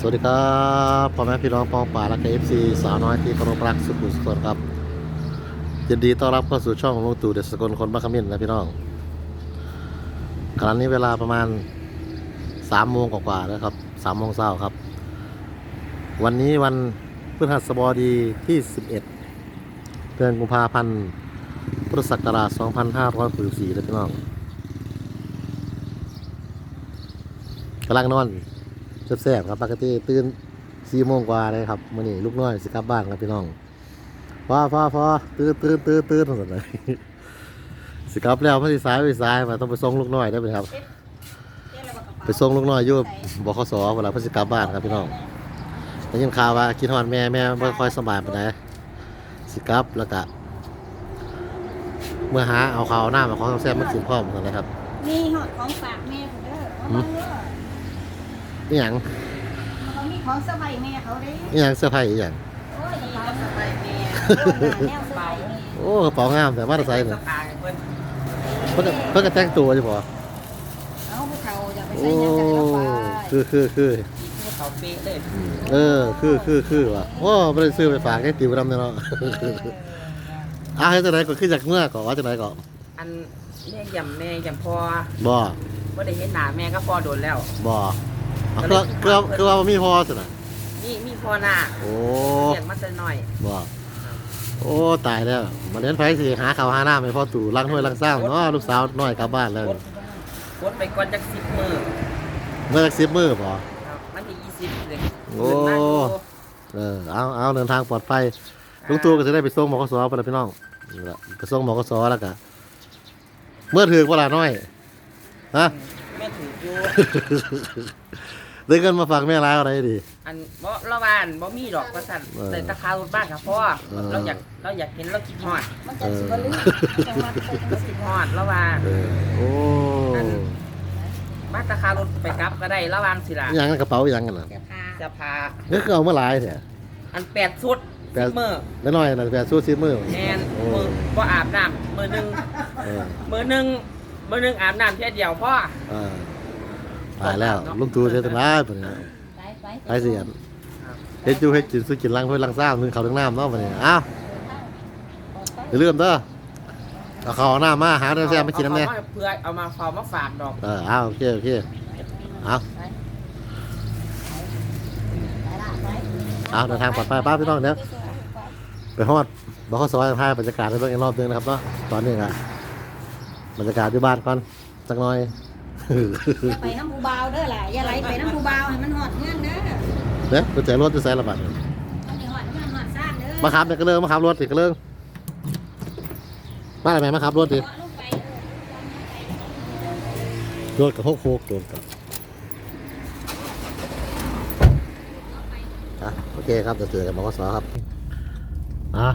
สวัสดีครับพ่อแม่พี่น้องปองป่าและเอฟซีสาวน้อยที่เคารพรักสุขุมสุขนครับยินดีต้อนรับเข้าสู่ช่องของลุงตู่เดชสกลคนบ้าขมิ้นนะพี่น้องขณะนี้เวลาประมาณสามโมงกว่าๆแล้วครับสามโมงเช้าครับ วันนี้วันพฤหัสบดีที่11เอ็ดเดือนกุมภาพันธ์พุทธศักราช2564แล้วพี่น้องกำลังนอน แซ่บๆครับปกติตื่นสี่โมงกว่าเลยครับมื่อนี้ลูกน้อยสิกลับบ้านครับพี่น้องฟ้าฟ้าฟ้าตื่นตื่นตื่นตื่นหมดเลยสิกลับแล้วไม่สิสายไม่สิสายมาต้องไปส่งลูกน้อยได้ไหมครับ ไปส่งลูกน้อยอยู่บขสเวลาเพิ่นสิกลับบ้านครับพี่น้องได้ยินข่าวว่าคิดฮอดแม่แม่ไม่ค่อยสบายปานใดสิกลับแล้วก็เมื่อหาเอาข้าวเอาน้ำเอาของแซ่บมากินพร้อมกันเลยครับมีหอดของฝากแม่ผมเด้อเอามาเด้อ นี่หยังเขามีของสบายแม่เขาเด้นี่หยังเสื้อผ้าอีหยังโอ้ยนี่ของสบายแม่โอ้ยแนวสบายแม่โอ้กระเป๋างามแต่มาแตรใส่เนี่ยตายเพิ่นเพิ่นก็เพิ่นก็แต่งตัวอยู่บ่เอาผู้เขาอย่าไปโอ้ใส่หยังกันแล้วไปคือคือคือที่เขาเป๊ะเลยเออคือคือคือว่ะโอ้บ่ได้ซื้อไปฝากให้ติวดำเนาะอ้าวเฮ็ดจังไดก็คือจากเมื่อก่อนว่าจังไดก็อันแม่ยำแม่ยำพอบ่ว่าได้เห็นหน้าแม่ก็พอโดนแล้วบ่ เอาคือคือคือว่าบ่มีพอซั่นน่ะมีมีพอหน้าโอ้เรียกมาแต่น้อยบ่โอ้ตายแล้วมาเล่นไผสิหาข้าวหาน้ำให้พ่อตู่ล้างถ้วยล้างซ้ำเนาะลูกสาวน้อยกลับบ้านแล้วกดกดไปก่อนจักสิบมือเมื่อสัก10มื้อบ่ครับมันที่ยี่สิบเลยโอ้เดินมาอยู่เออเอาเอาเดินทางปลอดภัยลุงตู่ก็จะได้ไปส่งหมอกสไปแล้วพี่น้องนี่ล่ะไปส่งหมอกสแล้วก็เมื่อถือเวลาน้อยฮะ แม่ถืออยู่ ได้เงินมาฝากแม่ร้ายอะไรดี อันบ่ละวานบ่มีดอกว่าสั่นเออแต่ตะคารถบ้านกับพ่อเออ เราอยากเราอยากเห็นเราคิดฮอดมันจะสิบ่ลืมจังหวัดไปจังหเราวัดคิดฮอดละวาน เออโอ้บ้านตะคารถไปกลับก็ได้ละวางสิล่ะยังกระเป๋ายังกันน่ะจะพาจะพานี่คือเอามาหลายเนี่ย อันแปดสุดแปดสิบมือน้อยๆน่ะแต่สู้ซีมือแมนโอ้มือพ่อาบน้ำมือหนึ่งเออมือหนึ่งมือหนึ่งอาบน้ำแค่เดียวพ่อเออ ตายแล้วลุงตู่เสียตายปะเนี่ยไปไปไปเสียนเฮ็ดอยู่เฮ็ดกินสู้กินล้างถ้วยล้างซ้ำนึงเขาวนึงน้ำเนาะปะเนี่ยอ้าวอย่าลืมเด้อเอาข้าวเอาน้ำมาหาเนื้อแซ่บมากินน้ำแน่เอามาเพื่อเอามาฝากมาฝากดอกเออเอาโอเคโอเคเอาไปละไปเอาเดินทางปลอดภัยป้าพี่น้องเดี๋ยวไปฮอดบขสอยถ่ายบรรยากาศให้เบิ่งอีกรอบหนึงนะครับเนาะตอนนี้อะบรรยากาศที่บ้านก่อนสักหน่อย อย่าไปน้ำผู้เบาวเด้อล่ะอย่าไหลไปน้ำผู้เบาวให้มันหอดเงื่อนเด้อเด้อกุญแจรถจะใส่ระบาดมันนี่หอดเงื่อนหอดซ่านเด้อมาขับเนี่ยก็เริ่มมาขับรถสิก็เริ่มมาอะไรไหมมาขับรถดิลงไปเออรถกับโคกโคกโดนกับอะโอเคครับเดี๋ยวเจอกันบขสครับอะ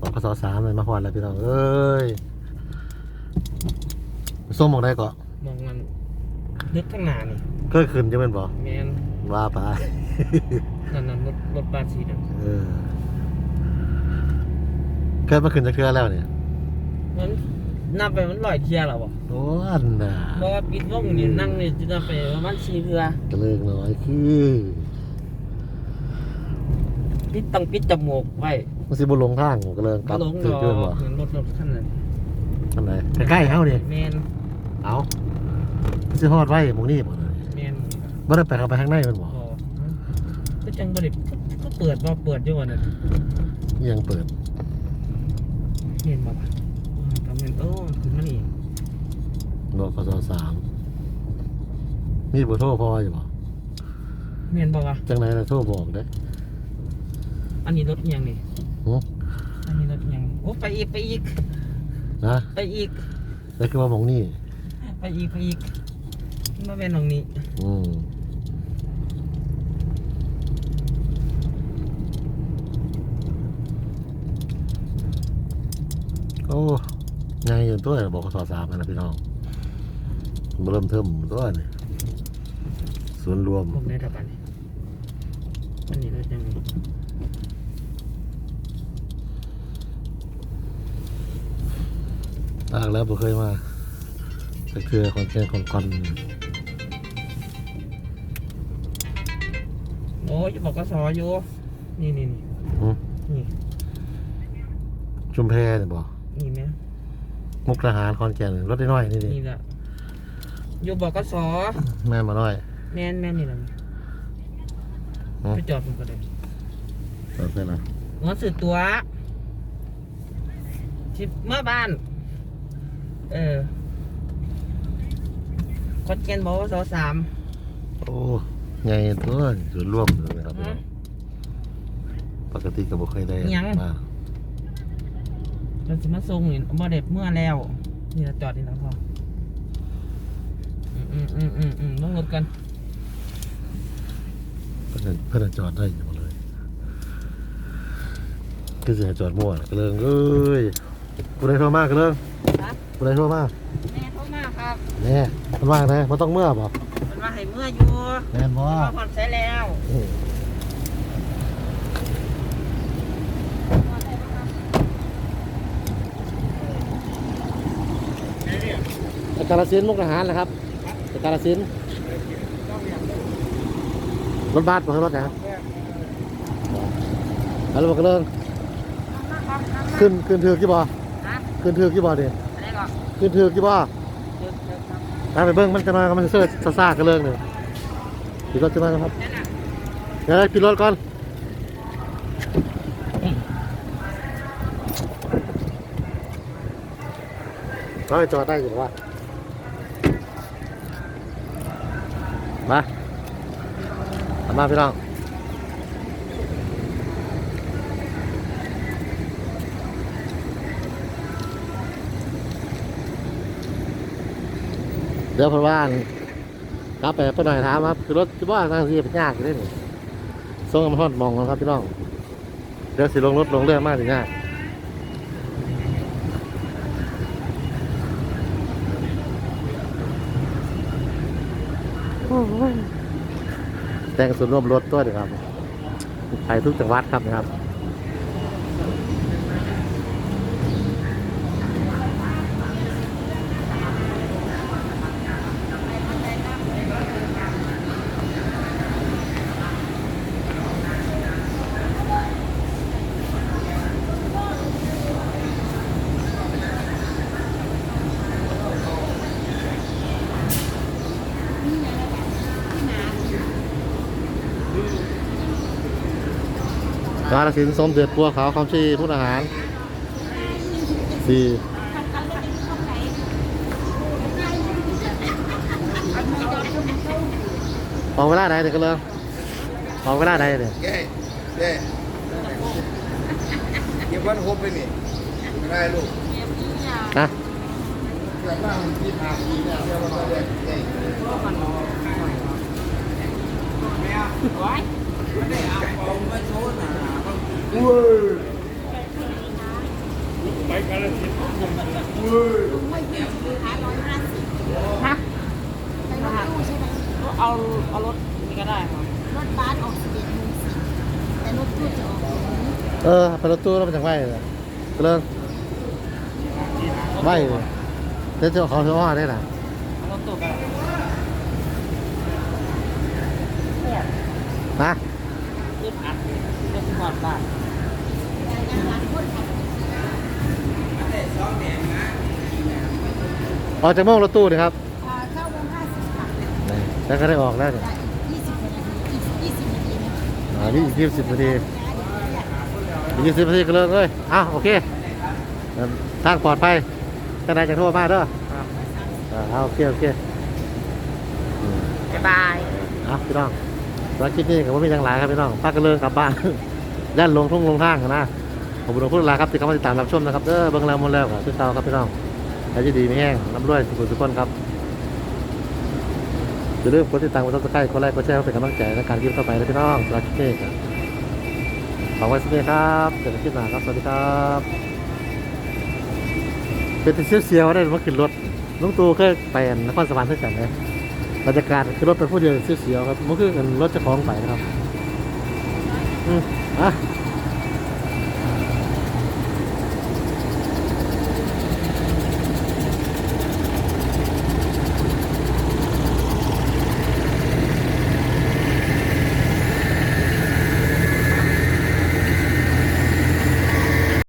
บขสสามเลยมาฮอดแล้วพี่น้องเอ้ยไปส่งหมองได้ก่อน มองมันนึกข้างหน้านี่เคยขึ้นจะเป็นบ่แมนว่าไปนั่นนั่นรถรถบัสสีดเออเคยมาขึ้นจะเครือแล้วเนี่ยำมันนับไปมันลอยเทียแล้วบ่โอ้อันน่ะเพราะว่าปิดวงนี่นั่งนี่จะนับไปประมาณสี่เทือกระเลิกน้อยคือปิดต้องปิดจมูกไว้มันสิบุลงทางกระเลิกกก็ลับลงถึดงอกเกินบ่เห็นรถรถคันนั้นอันไหนใกล้ๆเฮาดิแมนเอา สิฮอดไว้หมองนี้บ่แมนบ่ได้ไปเข้าไปข้างในมันบ่พอก็จังบริก็เปิดบ่เปิดอยู่วันนั้นยังเปิดเห็นบ่ปะทำเงินโอ้ขึ้นมานี่รถกสสามมีเบอร์โทรพออยู่บ่เห็นบ่วะจังไหนล่ะโทรบอกเด้อันนี้รถอิหยังนี่หึอันนี้รถอิหยังโอ้ไปอีกไปอีกนะไปอีกแล้วคือว่าหมองนี้ไปอีกไปอีก มาเป็นตรงนี้อืมโอ้ไงอยู่ตัวบอกสสามนะพี่น้องเริ่มเทิมตัวนี่ส่วนรวมพวกนี้ทับอันนี้อันนี้รถยังไงลากแล้วบ่เคยมาแต่คือคอนเทนต์ของคอน โอ้ยบอกก็สออยู่ นี่นี่นี่หืมนี่ชุมแพเนี่ยบ่นี่ไหมมุกทหารคอนแก่นรถได้น้อยนี่ดินี่แหละอยู่บอกก็สอแม่มาน้อยแม่นแม่นนี่แหละอืมไปจอดมันก็ได้เออเพื่อนนะเงินสื่อตัวที่เมื่อบ้าน เออคอนแกนบอกว่าสอสามโอ้ ไงตัวจุดร่วมเลยนะครับพี่น้องปกติก็บ่เคยได้มาเราจะมาส่งนี่บ่เด็ดเมื่อแล้ว นี่เราจอดนี่แล้วพออืมอืมอืมอืมต้องรถกันเพื่อนเพื่อนจอดได้อยู่หมดเลยก็จะให้จอดมั่วก็เลยเอ้ยกูได้โทรมากก็เลยครับกูได้โทรมากแม่โทรมาครับแน่มันว่างนะมันต้องเมื่อบ่มัน มาให้เมื่ออยู่แน่นบ่มาผ่อนใช้แล้วอืมจากกาลสินธุ์มุกทหารนะครับจากกาลสินธุ์รถบัสบ่ใช่รถนะครับแล้วบอกกันเรื่องขึ้นขึ้นเถือกกี่บ่ฮะขึ้นเถือกกี่บ่เนี่ยอะไรก่อนขึ้นเถือกกี่บ่ ตามไปเบิ้งมันจะมามันจะเสิร์ชซ่าๆกันเรื่องหนึ่งขี่รถจะมาครับเดี๋ยวขี่รถก่อนเราจอดได้อยู่หรอวะมามา มาพี่น้อง ดี๋ยวเพราะว่าครับไปไปหน่อยถามครับคือรถที่บ้านทางที่เป็นยากอยู่เด้นี่ส่งกันมาทอดมองกันครับพี่น้องเดี๋ยวสิลงรถลงเรือมากถึงยากแต่งส่วนร่วมรถตัวเดียวครับ ไปทุกจังหวัดครับนะครับ กาลสินธุ์สมเด็จปัวขาวคำชีพุทธอาหารสี่ออกเวลาใดเด็กกันเลยออกเวลาใดเด็กเย้เย้เก็บวันครบไปนี่ไม่ได้ลูกนะแต่ว่ามันที่ทางนี้เนี่เดี๋ยวเราก็เรียฮะไปรถตู้ใช่ไหมเอาเอารถนี่ก็ได้ครับรถบัสออกสิบเอ็ดโมงสิแต่รถตู้จะออกเออไปรถตู้แล้วมันจะไหวเลยก็เลยไหวเลยเดี๋ยวจะเขาจะว่าได้น่ะเอรถตู้กันนะยึดอัดเรื่องผ่อนบ้าน ยังรักคนขับ ออกจากโมงรถตู้เลยครับอ่าเข้าวงห้าสิบค่ะแล้วก็ได้ออกแล้วเนี่ยได้ยี่สิบนาทียี่สิบนาทีนะอ่านี่อีกยี่สิบนาทีอีกยี่สิบนาทีก็เลิกเลยอ้าวโอเคเอิ่มทางปลอดภัยท่านนายจะโทรมาเด้อครับอ่าเอาโอเคโอเคอืมบ๊ายบายเอาพี่น้องสำหรับคลิปนี้ก็ไม่มีอย่างไรครับพี่น้องพักกันเลยกลับบ้านย่านลงทุ่งลงทางกันนะขอบคุณทุกท่านครับที่เข้ามาติดตามรับชมนะครับเด้อเบิ่งแล้วหมดแล้วครับพี่เตาครับพี่น้อง ใครจะดีไม่แห้งร่ำรวยสุขสุขนครับอย่าลืมกดติดตามกดซับสไครต์กดไลค์กดแชร์เพื่อเป็นกำลังใจในการคลิปต่อไปนะพี่น้องสำหรับคลิปนี้ครับขอบคุณสิครับเจอกันคลิปหน้าครับสวัสดีครับเป็นเสียวเสียวได้มาขึ้นรถลุงตู่เคยไปนครสวรรค์ด้วยกันเลยบรรยากาศคือรถเป็นผู้เดียวเสียวๆครับมันคือกันรถเจ้าของไปนะครับอืมอะ